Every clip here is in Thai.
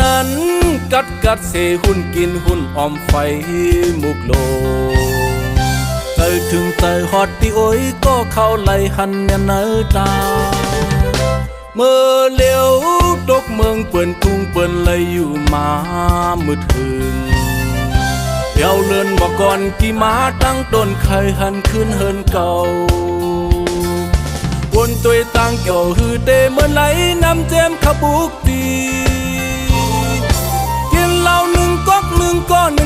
นั้น กัดกัดเสหุ่นกินหุ่นออมไฟมุกโลเตยถึงเตยฮอดที่โอ้ยก็เข้าไหลหันเนี่ยเนอตาเมื่อเลี้ยวตกเมืองเปิ่นทุ่งเปิ่นเลยอยู่มามืดถึงเดี๋ยวเลื่อนบอกก่อนกี่มาตั้งต้นเคยหันขึ้นเฮินเก่าวนตัวตั้งเกี่ยวฮือเตเมื่อไหลนำเจมขบุกตี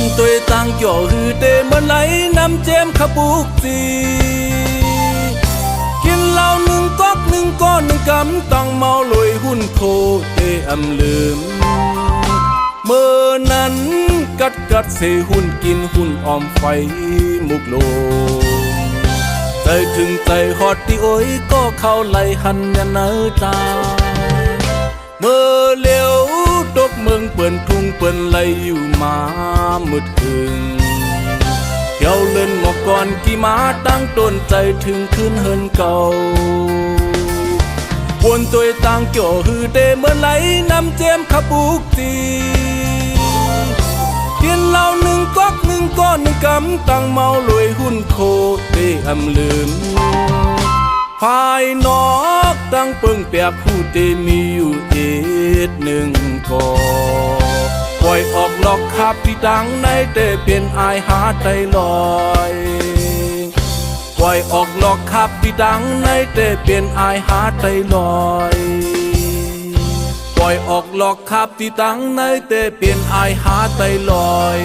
นตัวตั้งเกี่ยวฮือเตมันไหลน้ำเจมขบุกสีกินเหล้าหนึ่งก๊อกหนึ่งก้อนหนึ่งกำตั้งเมาลอยหุ้นโคเตอำลืม เมื่อนั้นกัดกัดเสหุ่นกินหุ่นออมไฟมุกโลใจถึงใจฮอดที่โอ้ยก็เข้าไหลหันเนี่ยเนอตา ปิ่นทุ่งเปิ่นไหลอยู่มามืดถึงเที่ยวเล่นหมอกก่อนกี่มาตั้งต้นใจถึงคืนเฮินเก่าวนตัวตั้งเกี่ยวฮือเดเมื่อไหลน้ำเจมขบุกตีกินเหล้าหนึ่งก๊อกหนึ่งก้อนหนึ่งกำตั้งเมาลอยหุ้นโคเตอำลืม ภายนอกตั้งเปิงเปียกคู่เตมีอยู่เอ็ดหนึ่งก่อปล่อยออกหลอกขับที่ดังในเตเปลี่ยนอายหาใจลอยปล่อยออกหลอกขับที่ดังในเตเปลี่ยนอายหาใจลอยปล่อยออกหลอกขับที่ดังในเตเปลี่ยนอายหาใจลอย